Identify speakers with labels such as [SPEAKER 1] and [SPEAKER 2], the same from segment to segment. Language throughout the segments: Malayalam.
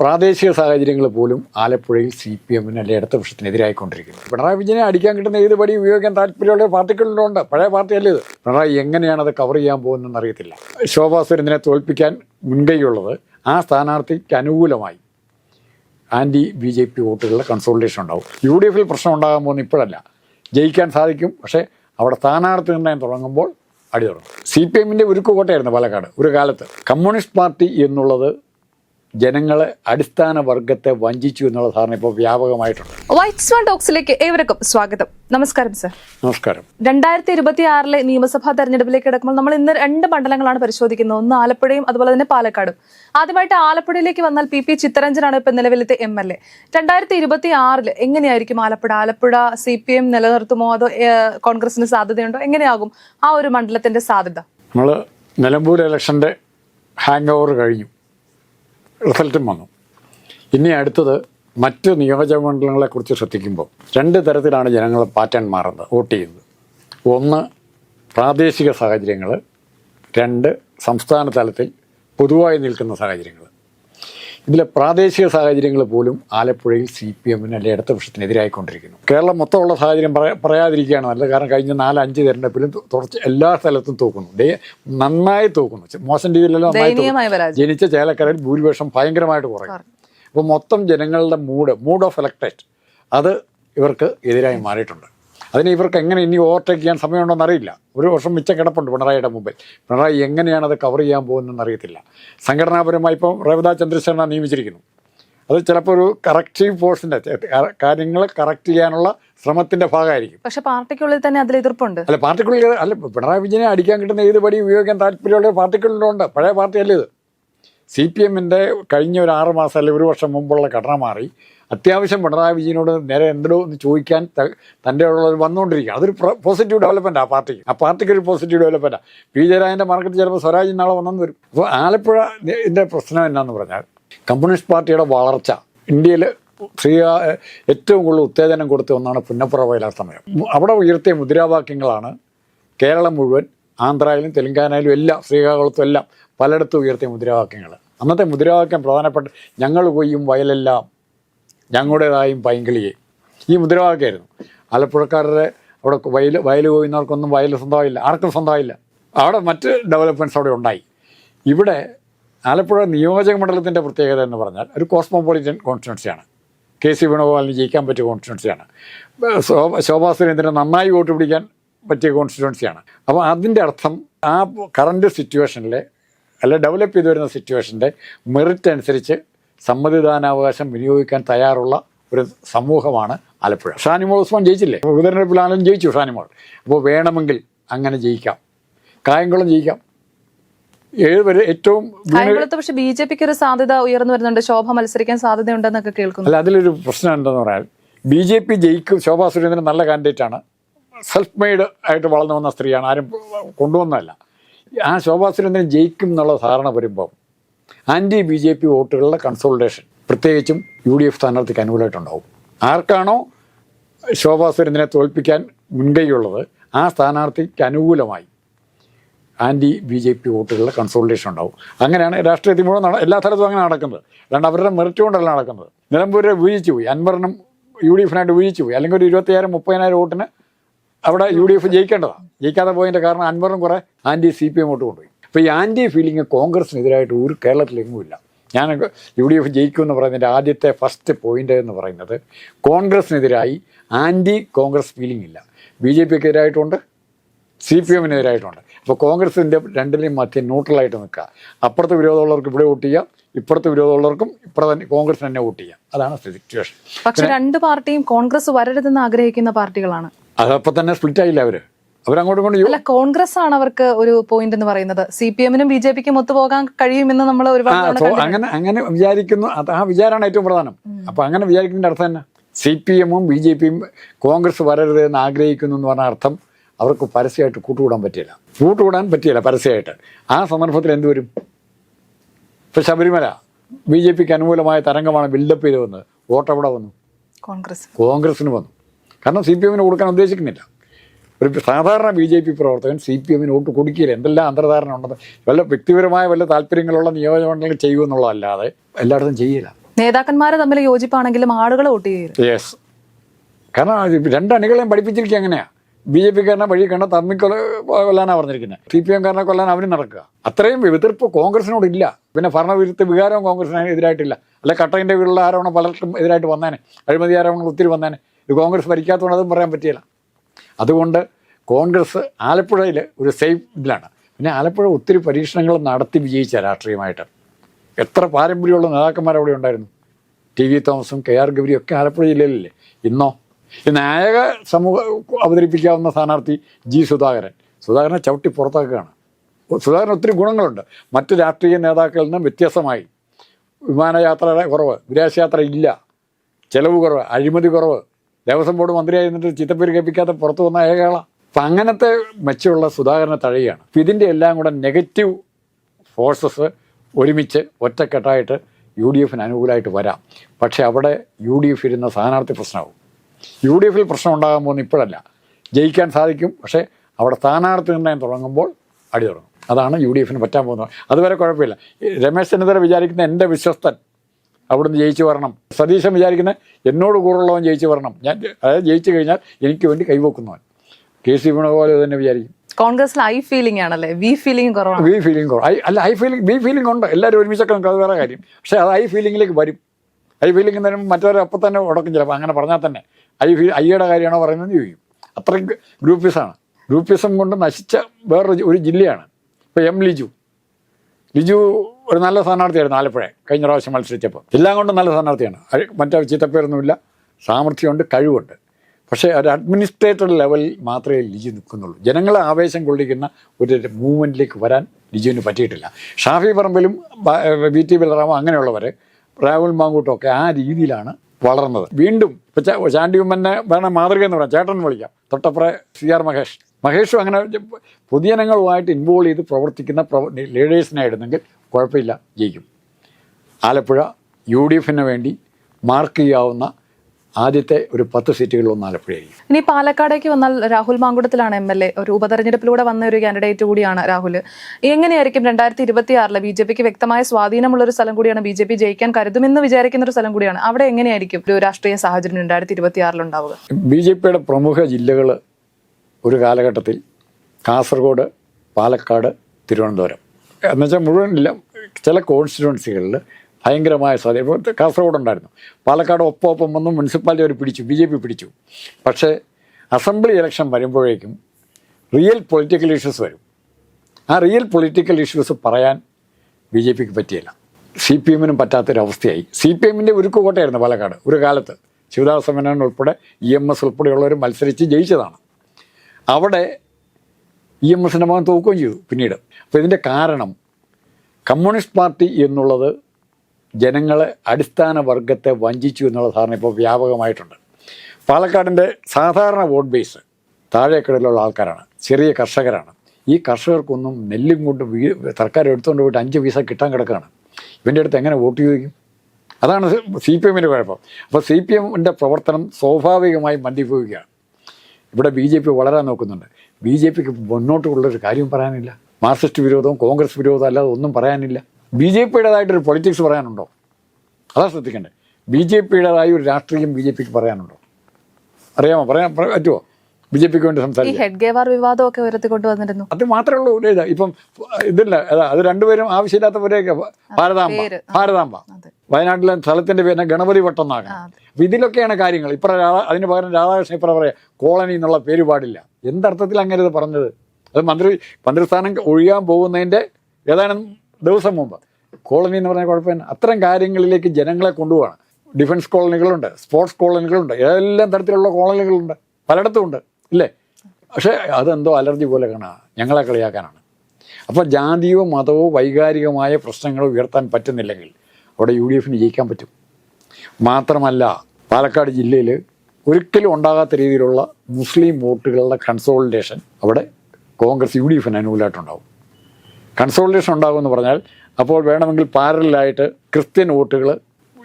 [SPEAKER 1] പ്രാദേശിക സാഹചര്യങ്ങൾ പോലും ആലപ്പുഴയിൽ സി പി എമ്മിന് അല്ലെ ഇടത്ത പക്ഷത്തിനെതിരായിക്കൊണ്ടിരിക്കുന്നു പിണറായി വിജയനെ അടിക്കാൻ കിട്ടുന്ന ഏത് പടി ഉപയോഗിക്കാൻ താല്പര്യമുള്ള പാർട്ടികളിലുണ്ട്. പഴയ പാർട്ടിയല്ലേ ഇത്. പിണറായി എങ്ങനെയാണ് അത് കവർ ചെയ്യാൻ പോകുന്നതെന്ന് അറിയത്തില്ല. ശോഭാ സുരേന്ദ്രനെ തോൽപ്പിക്കാൻ മുൻകൈയുള്ളത് ആ സ്ഥാനാർത്ഥിക്ക് അനുകൂലമായി ആന്റി ബി ജെ പി വോട്ടുകളുടെ കൺസോൾട്ടേഷൻ ഉണ്ടാവും. യു ഡി എഫിൽ പ്രശ്നം ഉണ്ടാകാൻ പോകുന്ന ഇപ്പോഴല്ല. ജയിക്കാൻ സാധിക്കും. പക്ഷേ അവിടെ സ്ഥാനാർത്ഥി നിർണയം തുടങ്ങുമ്പോൾ അടി തുടങ്ങും. സി പി എമ്മിന്റെ ഉരുക്കുകോട്ടയായിരുന്നു പാലക്കാട് ഒരു കാലത്ത്. കമ്മ്യൂണിസ്റ്റ് പാർട്ടി എന്നുള്ളത് ജനങ്ങളെ അടിസ്ഥാന വർഗത്തെ വഞ്ചിച്ചു എന്നുള്ള ധാരണ ഇപ്പോൾ വ്യാപകമായിട്ടുണ്ട്.
[SPEAKER 2] വൈറ്റ് സ്വാൻ ടോക്സിലേക്ക് ഏവർക്കും സ്വാഗതം. നമസ്കാരം സർ
[SPEAKER 1] നമസ്കാരം.
[SPEAKER 2] രണ്ടായിരത്തി ഇരുപത്തി ആറിലെ നിയമസഭാ തെരഞ്ഞെടുപ്പിലേക്ക് കിടക്കുമ്പോൾ നമ്മൾ ഇന്ന് രണ്ട് മണ്ഡലങ്ങളാണ് പരിശോധിക്കുന്നത്. ഒന്ന് ആലപ്പുഴയും അതുപോലെ തന്നെ പാലക്കാടും. ആദ്യമായിട്ട് ആലപ്പുഴയിലേക്ക് വന്നാൽ പി. പി. ചിത്തരഞ്ജനാണ് ഇപ്പൊ നിലവിലത്തെ എം എൽ എ. രണ്ടായിരത്തി ഇരുപത്തി ആറിൽ എങ്ങനെയായിരിക്കും Alappuzha? Alappuzha C P M നിലനിർത്തുമോ? അതോ കോൺഗ്രസിന് സാധ്യതയുണ്ടോ? എങ്ങനെയാകും ആ ഒരു മണ്ഡലത്തിന്റെ സാധ്യത?
[SPEAKER 1] നമ്മൾ നിലമ്പൂർ ഇലക്ഷന്റെ ഹാങ് ഓവർ കഴിഞ്ഞു. റിസൾട്ടും വന്നു. ഇനി അടുത്തത് മറ്റ് നിയോജകമണ്ഡലങ്ങളെക്കുറിച്ച് ശ്രദ്ധിക്കുമ്പോൾ രണ്ട് തരത്തിലാണ് ജനങ്ങൾ പാറ്റേൺ മാറുന്നത് വോട്ട് ചെയ്യുന്നത്. ഒന്ന് പ്രാദേശിക സാഹചര്യങ്ങൾ രണ്ട് സംസ്ഥാന തലത്തിൽ പൊതുവായി നിൽക്കുന്ന സാഹചര്യങ്ങൾ ഇതിലെ പ്രാദേശിക സാഹചര്യങ്ങൾ പോലും ആലപ്പുഴയിൽ സി പി എമ്മിന് അല്ലെ ഇടത്ത പക്ഷത്തിനെതിരായിക്കൊണ്ടിരിക്കുന്നു കേരളം മൊത്തമുള്ള സാഹചര്യം പറയാ പറയാതിരിക്കുകയാണ് നല്ലത്. കാരണം കഴിഞ്ഞ നാല് അഞ്ച് തെരഞ്ഞെടുപ്പിലും തുടർച്ച എല്ലാ സ്ഥലത്തും തോക്കുന്നു. നന്നായി തോക്കുന്നു. മോശം രീതിയിലല്ല നന്നായി. ജനിച്ച ചേലക്കരയിൽ ഭൂരിപക്ഷം ഭയങ്കരമായിട്ട് കുറയും. അപ്പോൾ മൊത്തം ജനങ്ങളുടെ മൂഡ് മൂഡ് ഓഫ് എലക്ടേറ്റ് അത് ഇവർക്ക് എതിരായി മാറിയിട്ടുണ്ട്. അതിന് ഇവർക്ക് എങ്ങനെ ഇനി ഓവർടേക്ക് ചെയ്യാൻ സമയമുണ്ടോ അറിയില്ല. ഒരു വർഷം മിച്ചം കിടപ്പുണ്ട് പിണറായിയുടെ മുമ്പിൽ. പിണറായി എങ്ങനെയാണ് അത് കവർ ചെയ്യാൻ പോകുന്നതെന്ന് അറിയത്തില്ല. സംഘടനാപരമായി ഇപ്പം രേവത ചന്ദ്രശേഖരനെ നിയമിച്ചിരിക്കുന്നു. അത് ചിലപ്പോൾ ഒരു കറക്റ്റീവ് ഫോഴ്സിന്റെ കാര്യങ്ങൾ കറക്റ്റ് ചെയ്യാനുള്ള ശ്രമത്തിന്റെ ഭാഗമായിരിക്കും.
[SPEAKER 2] പക്ഷെ പാർട്ടിക്കുള്ളിൽ തന്നെ അതിൽ എതിർപ്പുണ്ട്.
[SPEAKER 1] അല്ല പാർട്ടിക്കുള്ളിൽ അല്ല പിണറായി വിജയനെ അടിക്കാൻ കിട്ടുന്ന ഏത് പടി ഉപയോഗിക്കാൻ താല്പര്യമുള്ള പാർട്ടിക്കുള്ളിലുണ്ട്. പഴയ പാർട്ടിയല്ലേ ഇത്? സി പി എമ്മിന്റെ കഴിഞ്ഞ ഒരു ആറ് മാസം അല്ലെങ്കിൽ ഒരു വർഷം മുമ്പുള്ള ഘടന മാറി. അത്യാവശ്യം പിണറായി വിജയനോട് നേരെ എന്തോ എന്ന് ചോദിക്കാൻ തന്റെ ഉള്ളത് വന്നുകൊണ്ടിരിക്കുക അതൊരു പോസിറ്റീവ് ഡെവലപ്മെന്റ് ആ പാർട്ടിക്ക്. ആ പാർട്ടിക്ക് ഒരു പോസിറ്റീവ് ഡെവലപ്മെന്റാണ് പി. ജയരാജന്റെ മാർക്കറ്റ് ചിലപ്പോൾ സ്വരാജ് നാളെ വന്നെന്ന് വരും. അപ്പോൾ ആലപ്പുഴ ഇതിന്റെ പ്രശ്നം എന്നാന്ന് പറഞ്ഞാൽ കമ്മ്യൂണിസ്റ്റ് പാർട്ടിയുടെ വളർച്ച ഇന്ത്യയിൽ ശ്രീ ഏറ്റവും കൂടുതൽ ഉത്തേജനം കൊടുത്ത ഒന്നാണ് പുന്നപ്പുറ വയലാർ സമയം. അവിടെ ഉയർത്തിയ മുദ്രാവാക്യങ്ങളാണ് കേരളം മുഴുവൻ ആന്ധ്രയിലും തെലങ്കാനയിലും എല്ലാം ശ്രീകാകുളത്തും എല്ലാം പലയിടത്തും ഉയർത്തിയ മുദ്രാവാക്യങ്ങൾ അന്നത്തെ മുദ്രാവാക്യം പ്രധാനപ്പെട്ട ഞങ്ങൾ കൊയ്യും വയലെല്ലാം ഞങ്ങളുടേതായും പൈങ്കിളിയെ. ഈ മുദ്രാവാക്യമായിരുന്നു. ആലപ്പുഴക്കാരുടെ അവിടെ വയൽ വയൽ കൊയ്യുന്നവർക്കൊന്നും വയൽ സ്വന്തമായില്ല ആർക്കും സ്വന്തമായില്ല. അവിടെ മറ്റ് ഡെവലപ്മെന്റ്സ് അവിടെ ഉണ്ടായി. ഇവിടെ ആലപ്പുഴ നിയോജക മണ്ഡലത്തിന്റെ പ്രത്യേകത എന്ന് പറഞ്ഞാൽ ഒരു കോസ്മോപോളിറ്റൻ കോൺസ്റ്റിറ്റ്യൻസിയാണ് കെ സി വേണുഗോപാലിന് ജയിക്കാൻ പറ്റിയ കോൺസ്റ്റിറ്റ്യൻസിയാണ് ശോഭ സുരേന്ദ്രൻ നന്നായി വോട്ട് പിടിക്കാൻ പറ്റിയ കോൺസ്റ്റിറ്റ്യൻസിയാണ് അപ്പോൾ അതിന്റെ അർത്ഥം ആ കറണ്ട് സിറ്റുവേഷനിലെ അല്ലെ ഡെവലപ്പ് ചെയ്തു വരുന്ന സിറ്റുവേഷന്റെ മെറിറ്റ് അനുസരിച്ച് സമ്മതിദാനാവകാശം വിനിയോഗിക്കാൻ തയ്യാറുള്ള ഒരു സമൂഹമാണ് ആലപ്പുഴ. ഷാനിമോൾ ഉസ്മാൻ ജയിച്ചില്ലേ? ഉപതെരഞ്ഞെടുപ്പിലാണെങ്കിലും ജയിച്ചു ഷാനിമോൾ അപ്പോൾ വേണമെങ്കിൽ അങ്ങനെ ജയിക്കാം. കായംകുളം ജയിക്കാം. ഏഴുപേര് ഏറ്റവും
[SPEAKER 2] പക്ഷേ ബി ജെ പിക്ക് ഒരു സാധ്യത ഉയർന്നു വരുന്നുണ്ട്. ശോഭ മത്സരിക്കാൻ സാധ്യതയുണ്ടെന്നൊക്കെ കേൾക്കുന്നു.
[SPEAKER 1] അല്ല അതിലൊരു പ്രശ്നം ഉണ്ടെന്ന് പറഞ്ഞാൽ ബി ജെ പി ജയിക്കും. ശോഭാ സുരേന്ദ്രൻ നല്ല കാൻഡിഡേറ്റ് ആണ്. സെൽഫ് മെയ്ഡ് ആയിട്ട് വളർന്നു വന്ന സ്ത്രീയാണ്. ആരും കൊണ്ടുവന്നതല്ല. ആ ശോഭാ സുരേന്ദ്രൻ ജയിക്കും എന്നുള്ള ധാരണ വരുമ്പം ആന്റി ബി ജെ പി വോട്ടുകളുടെ കൺസോൾട്ടേഷൻ പ്രത്യേകിച്ചും യു ഡി എഫ് സ്ഥാനാർത്ഥിക്ക് അനുകൂലമായിട്ടുണ്ടാവും. ആർക്കാണോ ശോഭാ സുരേന്ദ്രനെ തോൽപ്പിക്കാൻ മുൻകൈയുള്ളത് ആ സ്ഥാനാർത്ഥിക്ക് അനുകൂലമായി ആന്റി ബി ജെ പി വോട്ടുകളുടെ കൺസോൾട്ടേഷൻ ഉണ്ടാവും. അങ്ങനെയാണ് രാഷ്ട്രീയത്തിൽ മുഴുവൻ നട- എല്ലാ സ്ഥലത്തും അങ്ങനെ നടക്കുന്നത്. അല്ലാണ്ട് അവരുടെ മെറിറ്റ് കൊണ്ടല്ല നടക്കുന്നത്. നിലമ്പൂരെ വിജയിച്ചു പോയി. അൻവറിനും യു ഡി എഫിനായിട്ട് വിജയിച്ചു പോയി. അല്ലെങ്കിൽ ഒരു ഇരുപത്തിയായിരം മുപ്പതിനായിരം വോട്ടിന് അവിടെ യു ഡി എഫ് ജയിക്കേണ്ടതാണ് ജയിക്കാതെ പോയതിന്റെ കാരണം അൻവറും കുറേ anti C P M vote കൊണ്ടുപോയി അപ്പോൾ ഈ ആന്റി ഫീലിംഗ് കോൺഗ്രസിനെതിരായിട്ട് ഒരു കേരളത്തിലെങ്ങും ഇല്ല. ഞാൻ യു ഡി എഫ് ജയിക്കുമെന്ന് പറയുന്നതിന്റെ ആദ്യത്തെ ഫസ്റ്റ് പോയിന്റ് എന്ന് പറയുന്നത് കോൺഗ്രസിനെതിരായി ആന്റി കോൺഗ്രസ് ഫീലിംഗ് ഇല്ല. ബി ജെ പിക്ക് എതിരായിട്ടുണ്ട് സി പി എമ്മിനെതിരായിട്ടുണ്ട് അപ്പോൾ കോൺഗ്രസിന്റെ രണ്ടിലെയും മധ്യം ന്യൂട്രലായിട്ട് നിൽക്കുക. അപ്പുറത്തെ വിരോധമുള്ളവർക്ക് ഇവിടെ വോട്ട് ചെയ്യാം ഇപ്പുറത്തെ വിരോധമുള്ളവർക്കും ഇപ്പുറത്തെ തന്നെ കോൺഗ്രസ് തന്നെ വോട്ട് ചെയ്യാം. അതാണ് സിറ്റുവേഷൻ
[SPEAKER 2] പക്ഷേ രണ്ട് പാർട്ടിയും കോൺഗ്രസ് വരരുതെന്ന് ആഗ്രഹിക്കുന്ന പാർട്ടികളാണ്.
[SPEAKER 1] അതപ്പോൾ തന്നെ സ്പ്ലിറ്റ് ആയില്ല അവർ അവരങ്ങോട്ടും
[SPEAKER 2] അല്ല കോൺഗ്രസ് ആണ് അവർക്ക് ഒരു പോയിന്റ് എന്ന് പറയുന്നത്. സി പി എമ്മിനും ബി ജെ പിക്കും ഒത്തുപോകാൻ കഴിയുമെന്ന് നമ്മൾ ഒരുപാട്
[SPEAKER 1] അങ്ങനെ അങ്ങനെ വിചാരിക്കുന്നു. അത് ആ വിചാരമാണ് ഏറ്റവും പ്രധാനം. അപ്പൊ അങ്ങനെ വിചാരിക്കുന്ന അർത്ഥം തന്നെ സി പി എമ്മും ബി ജെ പിയും കോൺഗ്രസ് വരരുത് എന്ന് ആഗ്രഹിക്കുന്നു എന്ന് പറഞ്ഞ അർത്ഥം അവർക്ക് പരസ്യമായിട്ട് കൂട്ടുകൂടാൻ പറ്റിയില്ല. കൂട്ടുകൂടാൻ പറ്റിയില്ല പരസ്യമായിട്ട്. ആ സന്ദർഭത്തിൽ എന്തുവരും ഇപ്പോൾ ശബരിമല ബി ജെ പിക്ക് അനുകൂലമായ തരംഗമാണ് ബിൽഡപ്പ് ചെയ്ത് വന്നത്. വോട്ട് എവിടെ വന്നു?
[SPEAKER 2] കോൺഗ്രസ്.
[SPEAKER 1] കോൺഗ്രസിന് വന്നു. കാരണം സി പി എമ്മിന് കൊടുക്കാൻ ഉദ്ദേശിക്കുന്നില്ല. ഒരു സാധാരണ ബി ജെ പി പ്രവർത്തകൻ സി പി എമ്മിന് വോട്ട് കൊടുക്കില്ല എന്തെല്ലാം അന്തർധാരണ ഉണ്ടെന്ന്. വല്ല വ്യക്തിപരമായ വല്ല താല്പര്യങ്ങളുള്ള നിയോജകമണ്ഡലങ്ങൾ ചെയ്യുമെന്നുള്ളതല്ലാതെ എല്ലായിടത്തും ചെയ്യില്ല.
[SPEAKER 2] നേതാക്കന്മാരെ തമ്മിൽ യോജിപ്പാണെങ്കിലും ആളുകൾ വോട്ട് ചെയ്യില്ല.
[SPEAKER 1] യെസ് കാരണം രണ്ടണികളെയും രണ്ട് അണികളെയും പഠിപ്പിച്ചിരിക്കുക എങ്ങനെയാ? ബി ജെ പിക്കാരനെ വഴി കണ്ട തമ്മിക്കൊല കൊല്ലാനാണ് പറഞ്ഞിരിക്കുന്നത് സി പി എംകാരനെ കൊല്ലാൻ അവനും നടക്കുക. അത്രയും എതിർപ്പ് കോൺഗ്രസിനോട് ഇല്ല. പിന്നെ ഭരണവിരുദ്ധ വികാരവും കോൺഗ്രസിന് എതിരായിട്ടില്ല അല്ലെ കട്ടയിന്റെ വീട്ടിലുള്ള ആരോപണം പലർക്കും എതിരായിട്ട് വന്നേനെ. അഴിമതി ആരോപണങ്ങൾ ഒത്തിരി വന്നേനെ. ഇത് കോൺഗ്രസ് ഭരിക്കാത്തതുകൊണ്ട് അതും പറയാൻ പറ്റിയില്ല. അതുകൊണ്ട് കോൺഗ്രസ് ആലപ്പുഴയിൽ ഒരു സെയിം ഇതിലാണ്. പിന്നെ ആലപ്പുഴ ഒത്തിരി പരീക്ഷണങ്ങൾ നടത്തി വിജയിച്ച രാഷ്ട്രീയമായിട്ട്. എത്ര പാരമ്പര്യമുള്ള നേതാക്കന്മാർ അവിടെ ഉണ്ടായിരുന്നു? ടി വി തോമസും കെ ആർ ഗൗരിയും ഒക്കെ ആലപ്പുഴ ജില്ലയിലല്ലേ? ഇന്നോ? ഈ നായക സമൂഹം അവതരിപ്പിക്കാവുന്ന സ്ഥാനാർത്ഥി ജി സുധാകരൻ. സുധാകരനെ ചവിട്ടി പുറത്താക്കുകയാണ്. സുധാകരൻ ഒത്തിരി ഗുണങ്ങളുണ്ട്. മറ്റ് രാഷ്ട്രീയ നേതാക്കളിൽ നിന്നും വ്യത്യസ്തമായി. വിമാനയാത്രയുടെ കുറവ് വിദേശയാത്ര ഇല്ല. ചെലവ് കുറവ് അഴിമതി കുറവ് ദേവസ്വം ബോർഡ് മന്ത്രിയായിരുന്നിട്ട് ചിത്തപ്പേര് കേൾപ്പിക്കാതെ പുറത്തു വന്ന ഏകയാള അപ്പം അങ്ങനത്തെ മെച്ചമുള്ള സുധാകരനെ തഴയുകയാണ് അപ്പം ഇതിന്റെ എല്ലാം കൂടെ നെഗറ്റീവ് ഫോഴ്സസ് ഒരുമിച്ച് ഒറ്റക്കെട്ടായിട്ട് യു ഡി എഫിന് അനുകൂലമായിട്ട് വരാം. പക്ഷേ അവിടെ യു ഡി എഫ് ഇരുന്ന സ്ഥാനാർത്ഥി പ്രശ്നമാവും. യു ഡി എഫിൽ പ്രശ്നം ഉണ്ടാകാൻ പോകുന്ന ഇപ്പോഴല്ല. ജയിക്കാൻ സാധിക്കും. പക്ഷേ അവിടെ സ്ഥാനാർത്ഥി നിർണയം തുടങ്ങുമ്പോൾ അടി തുടങ്ങും. അതാണ് യു ഡി എഫിന് പറ്റാൻ പോകുന്നത്. അതുവരെ കുഴപ്പമില്ല. രമേശ് ചെന്നിത്തല വിചാരിക്കുന്ന എന്റെ വിശ്വസ്തൻ അവിടുന്ന് ജയിച്ചു വരണം. സതീശൻ വിചാരിക്കുന്ന എന്നോട് കൂടുള്ളവൻ ജയിച്ചു വരണം. ഞാൻ അതായത് ജയിച്ചു കഴിഞ്ഞാൽ എനിക്ക് വേണ്ടി കൈവക്കുന്നവൻ. കെ സി പോലെ തന്നെ വിചാരിക്കും.
[SPEAKER 2] കോൺഗ്രസിൽ ഐ ഫീലിംഗ് ആണല്ലേ? വി ഫീലിംഗ് കുറവാണ്.
[SPEAKER 1] വി ഫീലിംഗ് കുറവ്. അല്ല ഐ ഫീലിംഗ് ബി ഫീലിംഗ് ഉണ്ട്. എല്ലാവരും ഒരുമിച്ചൊക്കെ നമുക്ക് അത് വേറെ കാര്യം. പക്ഷേ അത് ഐ ഫീലിംഗിലേക്ക് വരും. ഐ ഫീലിംഗ് നേരം മറ്റവരെ അപ്പം തന്നെ ഉടക്കും ചിലപ്പോൾ. അങ്ങനെ പറഞ്ഞാൽ തന്നെ ഐ ഫീൽ ഐയുടെ കാര്യമാണോ പറയുന്നത് ചോദിക്കും. അത്രയും ഗ്രൂപ്പിസാണ്. ഗ്രൂപ്പിസം കൊണ്ട് നശിച്ച വേറൊരു ഒരു ജില്ലയാണ്. ഇപ്പോൾ എം ലിജു. ലിജു ഒരു നല്ല സ്ഥാനാർത്ഥിയായിരുന്നു ആലപ്പുഴ കഴിഞ്ഞ പ്രാവശ്യം മത്സരിച്ചപ്പോൾ. എല്ലാം കൊണ്ടും നല്ല സ്ഥാനാർത്ഥിയാണ്. മറ്റേ ചീത്തപ്പേരൊന്നുമില്ല. സാമർഥ്യമുണ്ട് കഴിവുണ്ട്. പക്ഷേ ഒരു അഡ്മിനിസ്ട്രേറ്റർ ലെവലിൽ മാത്രമേ ലിജി നിൽക്കുന്നുള്ളൂ. ജനങ്ങളെ ആവേശം കൊള്ളിക്കുന്ന ഒരു മൂവ്മെന്റിലേക്ക് വരാൻ ലിജുവിന് പറ്റിയിട്ടില്ല. ഷാഫി പറമ്പിലും വി ടി ബലറാമ അങ്ങനെയുള്ളവർ രാഹുൽ മാങ്കൂട്ടൊക്കെ ആ രീതിയിലാണ് വളർന്നത്. വീണ്ടും ഇപ്പം ചാ- ചാണ്ടി ഉമ്മനെ വേണം മാതൃക എന്ന് പറയാം. ചേട്ടൻ വിളിക്കാം. തൊട്ടപ്പുറ സി ആർ മഹേഷ്. മഹേഷും അങ്ങനെ പൊതുജനങ്ങളുമായിട്ട് ഇൻവോൾവ് ചെയ്ത് പ്രവർത്തിക്കുന്ന പ്രവ ലീഡേഴ്സിനായിരുന്നെങ്കിൽ കുഴപ്പമില്ല ജയിക്കും. ആലപ്പുഴ യു ഡി എഫിന് വേണ്ടി മാർക്ക് ചെയ്യാവുന്ന ആദ്യത്തെ ഒരു പത്ത് സീറ്റുകളിൽ ഒന്ന് ആലപ്പുഴയായിരിക്കും.
[SPEAKER 2] ഇനി പാലക്കാടേക്ക് വന്നാൽ രാഹുൽ മാങ്കുടത്തിലാണ് എം എൽ എ. ഒരു ഉപതെരഞ്ഞെടുപ്പിലൂടെ വന്ന ഒരു കാൻഡിഡേറ്റ് കൂടിയാണ് രാഹുൽ. എങ്ങനെയായിരിക്കും രണ്ടായിരത്തി ഇരുപത്തി ആറിലെ ബി ജെ പിക്ക് വ്യക്തമായ സ്വാധീനമുള്ള ഒരു സ്ഥലം കൂടിയാണ് ബി ജെ പി ജയിക്കാൻ കരുതുമെന്ന് വിചാരിക്കുന്ന ഒരു സ്ഥലം കൂടിയാണ്. അവിടെ എങ്ങനെയായിരിക്കും ഒരു രാഷ്ട്രീയ സാഹചര്യം രണ്ടായിരത്തി ഇരുപത്തി ആറിൽ ഉണ്ടാവുക?
[SPEAKER 1] ബി ജെ പിയുടെ പ്രമുഖ ജില്ലകൾ ഒരു കാലഘട്ടത്തിൽ കാസർഗോഡ് പാലക്കാട് തിരുവനന്തപുരം. എന്നുവെച്ചാൽ മുഴുവനില്ല ചില കോൺസ്റ്റിറ്റ്യുവൻസികളിൽ ഭയങ്കരമായ സ്വാധീനം ഇപ്പോൾ കാസർഗോഡ് ഉണ്ടായിരുന്നു പാലക്കാട് ഒപ്പം വന്ന് മുനിസിപ്പാലിറ്റി അവർ പിടിച്ചു ബി ജെ പി പിടിച്ചു. പക്ഷേ അസംബ്ലി ഇലക്ഷൻ വരുമ്പോഴേക്കും റിയൽ പൊളിറ്റിക്കൽ ഇഷ്യൂസ് വരും. ആ റിയൽ പൊളിറ്റിക്കൽ ഇഷ്യൂസ് പറയാൻ ബി ജെ പിക്ക് പറ്റിയില്ല. സി പി എമ്മിനും പറ്റാത്തൊരവസ്ഥയായി. സി പി എമ്മിന്റെ ഉരുക്കുകോട്ടയായിരുന്നു പാലക്കാട് ഒരു കാലത്ത്. ശിവദാസ മേനോൻ ഉൾപ്പെടെ ഇ എം എസ് ഉൾപ്പെടെയുള്ളവർ മത്സരിച്ച് ജയിച്ചതാണ്. അവിടെ ഇ എം എസിന്റെ മകൻ തോക്കുകയും ചെയ്തു പിന്നീട്. അപ്പോൾ ഇതിന്റെ കാരണം കമ്മ്യൂണിസ്റ്റ് പാർട്ടി എന്നുള്ളത് ജനങ്ങളെ അടിസ്ഥാന വർഗത്തെ വഞ്ചിച്ചു എന്നുള്ള ധാരണ ഇപ്പോൾ വ്യാപകമായിട്ടുണ്ട്. പാലക്കാടിന്റെ സാധാരണ വോട്ട് ബേസ് താഴേക്കടയിലുള്ള ആൾക്കാരാണ് ചെറിയ കർഷകരാണ്. ഈ കർഷകർക്കൊന്നും നെല്ലും കൊണ്ട് സർക്കാർ എടുത്തുകൊണ്ട് പോയിട്ട് അഞ്ച് പൈസ കിട്ടാൻ കിടക്കുകയാണ്. ഇവന്റെ അടുത്ത് എങ്ങനെ വോട്ട് ചോദിക്കും? അതാണ് സി പി എമ്മിന്റെ കുഴപ്പം. അപ്പോൾ സി പി എമ്മിന്റെ പ്രവർത്തനം സ്വാഭാവികമായി മന്ദിപ്പോവുകയാണ് ഇവിടെ ബി ജെ പി വളരാൻ നോക്കുന്നുണ്ട്. ബി ജെ പിക്ക് മുന്നോട്ടുള്ളൊരു കാര്യം പറയാനില്ല. മാർക്സിസ്റ്റ് വിരോധവും കോൺഗ്രസ് വിരോധവും അല്ലാതെ ഒന്നും പറയാനില്ല. ബി ജെ പിയുടേതായിട്ടൊരു പൊളിറ്റിക്സ് പറയാനുണ്ടോ? അതാ ശ്രദ്ധിക്കണ്ടേ. ബി ജെ പിയുടേതായ ഒരു രാഷ്ട്രീയം ബി ജെ പിക്ക് പറയാനുണ്ടോ? അറിയാമോ? പറയാൻ പറ്റുമോ ബി ജെ പിക്ക് വേണ്ടി സംസാരിക്കാം
[SPEAKER 2] ഉയർത്തിക്കൊണ്ട് വന്നിരുന്നു
[SPEAKER 1] അത് മാത്രമേ ഉള്ളൂ. ഇപ്പം ഇതില്ല. അതാ രണ്ടുപേരും ആവശ്യമില്ലാത്തവരെയൊക്കെ. ഭാരതാംബ.
[SPEAKER 2] പേര്.
[SPEAKER 1] ഭാരതാംബ.
[SPEAKER 2] അതെ.
[SPEAKER 1] വയനാട്ടിലെ സ്ഥലത്തിന്റെ പേര് ഗണപതി വട്ടം എന്നാക്കണം അപ്പൊ ഇതിലൊക്കെയാണ് കാര്യങ്ങൾ. ഇപ്പൊ രാധാ അതിന് പകരം രാധാകൃഷ്ണൻ ഇപ്പൊ പറയാം കോളനി എന്നുള്ള പേര് പാടില്ല. എന്തർത്ഥത്തിൽ അങ്ങനെ ഇത് പറഞ്ഞത്? അത് മന്ത്രി മന്ത്രിസ്ഥാനം ഒഴിയാൻ പോകുന്നതിന്റെ ഏതാനും ദിവസം മുമ്പ്. കോളനി എന്ന് പറഞ്ഞാൽ കുഴപ്പമില്ല. അത്തരം കാര്യങ്ങളിലേക്ക് ജനങ്ങളെ കൊണ്ടുപോകണം ഡിഫൻസ് കോളനികളുണ്ട് സ്പോർട്സ് കോളനികളുണ്ട് ഏതെല്ലാം തരത്തിലുള്ള കോളനികളുണ്ട്? പലയിടത്തും ഉണ്ട് ഇല്ലേ? പക്ഷേ അതെന്തോ അലർജി പോലെ കാണാം. ഞങ്ങളെ കളിയാക്കാനാണ്. അപ്പോൾ ജാതിയോ മതമോ വൈകാരികമായ പ്രശ്നങ്ങളോ ഉയർത്താൻ പറ്റുന്നില്ലെങ്കിൽ അവിടെ യു ഡി എഫിന് ജയിക്കാൻ പറ്റും. മാത്രമല്ല പാലക്കാട് ജില്ലയിൽ ഒരിക്കലും ഉണ്ടാകാത്ത രീതിയിലുള്ള മുസ്ലിം വോട്ടുകളുടെ കൺസോളിഡേഷൻ അവിടെ കോൺഗ്രസ് യു ഡി എഫിന് അനുകൂലമായിട്ടുണ്ടാവും. കൺസോളിഡേഷൻ ഉണ്ടാകുമെന്ന് പറഞ്ഞാൽ അപ്പോൾ വേണമെങ്കിൽ പാരലായിട്ട് ക്രിസ്ത്യൻ വോട്ടുകൾ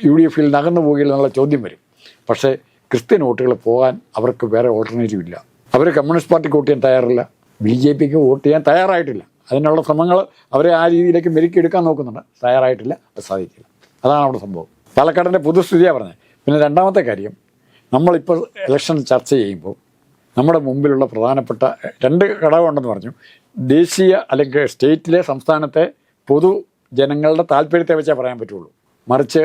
[SPEAKER 1] യു ഡി എഫിൽ നകന്നു പോകില്ല എന്നുള്ള ചോദ്യം വരും. പക്ഷേ ക്രിസ്ത്യൻ വോട്ടുകൾ പോകാൻ അവർക്ക് വേറെ ഓൾട്ടർനേറ്റീവ് ഇല്ല. അവർ കമ്മ്യൂണിസ്റ്റ് പാർട്ടിക്ക് വോട്ട് ചെയ്യാൻ തയ്യാറില്ല. ബി ജെ പിക്ക് വോട്ട് ചെയ്യാൻ തയ്യാറായിട്ടില്ല. അതിനുള്ള ശ്രമങ്ങൾ അവരെ ആ രീതിയിലേക്ക് മെരുക്കിയെടുക്കാൻ നോക്കുന്നുണ്ട്. തയ്യാറായിട്ടില്ല അത് സാധിക്കില്ല. അതാണ് അവിടെ സംഭവം. പാലക്കാടിന്റെ പൊതുസ്ഥിതിയാണ് പറഞ്ഞത് പിന്നെ രണ്ടാമത്തെ കാര്യം നമ്മളിപ്പോൾ ഇലക്ഷൻ ചർച്ച ചെയ്യുമ്പോൾ നമ്മുടെ മുമ്പിലുള്ള പ്രധാനപ്പെട്ട രണ്ട് ഘടകമുണ്ടെന്ന് പറഞ്ഞു. ദേശീയ അല്ലെങ്കിൽ സ്റ്റേറ്റിലെ സംസ്ഥാനത്തെ പൊതു ജനങ്ങളുടെ താല്പര്യത്തെ വെച്ചേ പറയാൻ പറ്റുള്ളൂ. മറിച്ച്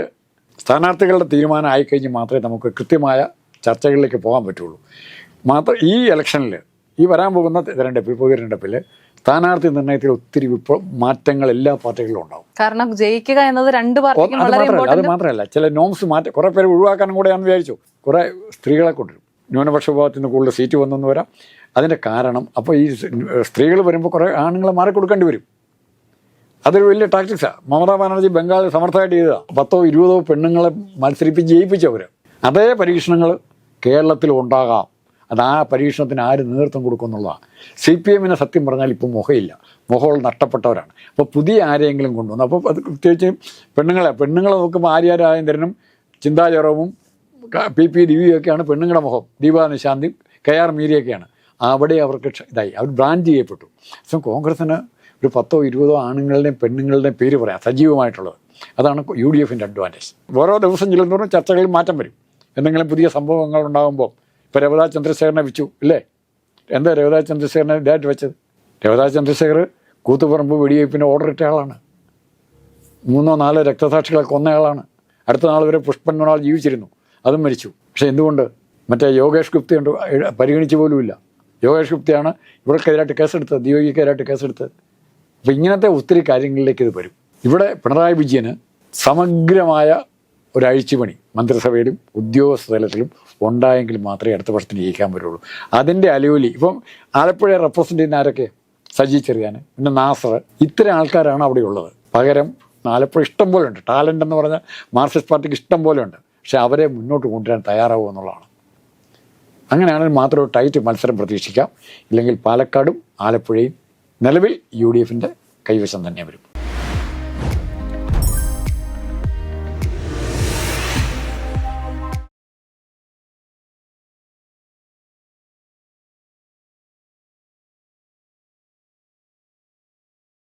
[SPEAKER 1] സ്ഥാനാർത്ഥികളുടെ തീരുമാനം ആയിക്കഴിഞ്ഞ് മാത്രമേ നമുക്ക് കൃത്യമായ ചർച്ചകളിലേക്ക് പോകാൻ പറ്റുള്ളൂ. മാത്രം ഈ ഇലക്ഷനിൽ ഈ വരാൻ പോകുന്ന തിരഞ്ഞെടുപ്പിൽ പൊതു തിരഞ്ഞെടുപ്പിൽ സ്ഥാനാർത്ഥി നിർണയത്തിൽ ഒത്തിരി വിപ്ലവ മാറ്റങ്ങൾ എല്ലാ പാർട്ടികളിലും ഉണ്ടാവും.
[SPEAKER 2] കാരണം ജയിക്കുക എന്നത് രണ്ട് പാർട്ടിക്കും
[SPEAKER 1] മാത്രമല്ല അത് മാത്രമല്ല ചില നോംസ് മാറ്റ കുറെ പേര് ഒഴിവാക്കാനും കൂടെയാണെന്ന് വിചാരിച്ചു. കുറെ സ്ത്രീകളെ കൊണ്ടുവരും. ന്യൂനപക്ഷ വിഭാഗത്തിൽ നിന്ന് കൂടുതൽ സീറ്റ് വന്നെന്ന് വരാം. അതിന്റെ കാരണം അപ്പോൾ ഈ സ്ത്രീകൾ വരുമ്പോൾ കുറേ ആണുങ്ങളെ മാറിക്കൊടുക്കേണ്ടി വരും. അതൊരു വലിയ ടാക്ടിക്സാണ് മമതാ ബാനർജി ബംഗാളിൽ സമർത്ഥമായിട്ട് ചെയ്തതാണ് പത്തോ ഇരുപതോ പെണ്ണുങ്ങളെ മത്സരിപ്പിച്ച് ജയിപ്പിച്ചവർ അതേ പരീക്ഷണങ്ങൾ കേരളത്തിൽ ഉണ്ടാകാം. അത് ആ പരീക്ഷണത്തിന് ആര് നേതൃത്വം കൊടുക്കും എന്നുള്ളതാണ് സി പി എമ്മിനെ സത്യം പറഞ്ഞാൽ ഇപ്പോൾ മുഖമില്ല മുഖങ്ങൾ നഷ്ടപ്പെട്ടവരാണ്. അപ്പോൾ പുതിയ ആരെയെങ്കിലും കൊണ്ടുവന്നു അപ്പോൾ അത് പ്രത്യേകിച്ച് പെണ്ണുങ്ങളെ പെണ്ണുങ്ങളെ നോക്കുമ്പോൾ ആര്യ ചിന്താചരവും പി പി ദിവ്യയൊക്കെയാണ് പെണ്ണുങ്ങളുടെ മുഖം. ദീപാ നിശാന്തി കെ ആർ മീരിയൊക്കെയാണ്. അവിടെ അവർക്ക് ഇതായി. അവർ ബ്രാൻഡ് ചെയ്യപ്പെട്ടു. പക്ഷേ കോൺഗ്രസ്സിന് ഒരു പത്തോ ഇരുപതോ ആണുങ്ങളുടെയും പെണ്ണുങ്ങളുടെയും പേര് പറയാം. സജീവമായിട്ടുള്ളത്. അതാണ് യു ഡി എഫിന്റെ അഡ്വാന്റേജ് ഓരോ ദിവസം ചെല്ലുന്നതോറും ചർച്ചകളിൽ മാറ്റം വരും. എന്തെങ്കിലും പുതിയ സംഭവങ്ങൾ ഉണ്ടാകുമ്പോൾ ഇപ്പോൾ രവതാ ചന്ദ്രശേഖരനെ വെച്ചു ഇല്ലേ? എന്താ രവതാ ചന്ദ്രശേഖരനെ ഇതായിട്ട് വെച്ചത്? രവതാ ചന്ദ്രശേഖർ കൂത്തുപറമ്പ് വെടിവയ്പ്പിന് ഓർഡർ ഇട്ട ആളാണ്. മൂന്നോ നാലോ രക്തസാക്ഷികളെ കൊന്നയാളാണ് അടുത്ത നാൾ വരെ പുഷ്പൻ മണാൾ ജീവിച്ചിരുന്നു. അതും മരിച്ചു. പക്ഷേ എന്തുകൊണ്ട്? മറ്റേ യോഗേഷ് ഗുപ്തി ഉണ്ട് പരിഗണിച്ചു പോലുമില്ല യോഗേഷ് ഗുപ്തിയാണ് ഇവർക്കെതിരായിട്ട് കേസെടുത്തത് ദിയോഗിക്കെതിരായിട്ട് കേസെടുത്തത്. അപ്പോൾ ഇങ്ങനത്തെ ഒത്തിരി കാര്യങ്ങളിലേക്ക് ഇത് വരും. ഇവിടെ പിണറായി വിജയന് സമഗ്രമായ ഒരു അഴിച്ചുപണി മന്ത്രിസഭയിലും ഉദ്യോഗസ്ഥ തലത്തിലും ഉണ്ടായെങ്കിൽ മാത്രമേ അടുത്ത വർഷത്തിന് ജയിക്കാൻ പറ്റുള്ളൂ. അതിന്റെ അലൂലി. ഇപ്പം ആലപ്പുഴ റെപ്രസെന്റ് ചെയ്യുന്ന ആരൊക്കെ? സജി ചെറിയാൻ പിന്നെ നാസർ. ഇത്തരം ആൾക്കാരാണ് അവിടെ ഉള്ളത്. പകരം ആലപ്പുഴ ഇഷ്ടം പോലെ ഉണ്ട്. ടാലന്റ് എന്ന് പറഞ്ഞാൽ മാർക്സിസ്റ്റ് പാർട്ടിക്ക് ഇഷ്ടം പോലെ ഉണ്ട്. പക്ഷെ അവരെ മുന്നോട്ട് കൊണ്ടുവരാൻ തയ്യാറാവുക എന്നുള്ളതാണ്. അങ്ങനെയാണെങ്കിൽ മാത്രം ഒരു ടൈറ്റ് മത്സരം പ്രതീക്ഷിക്കാം. ഇല്ലെങ്കിൽ പാലക്കാടും ആലപ്പുഴയും നിലവിൽ യു ഡി എഫിന്റെ കൈവശം തന്നെ വരും.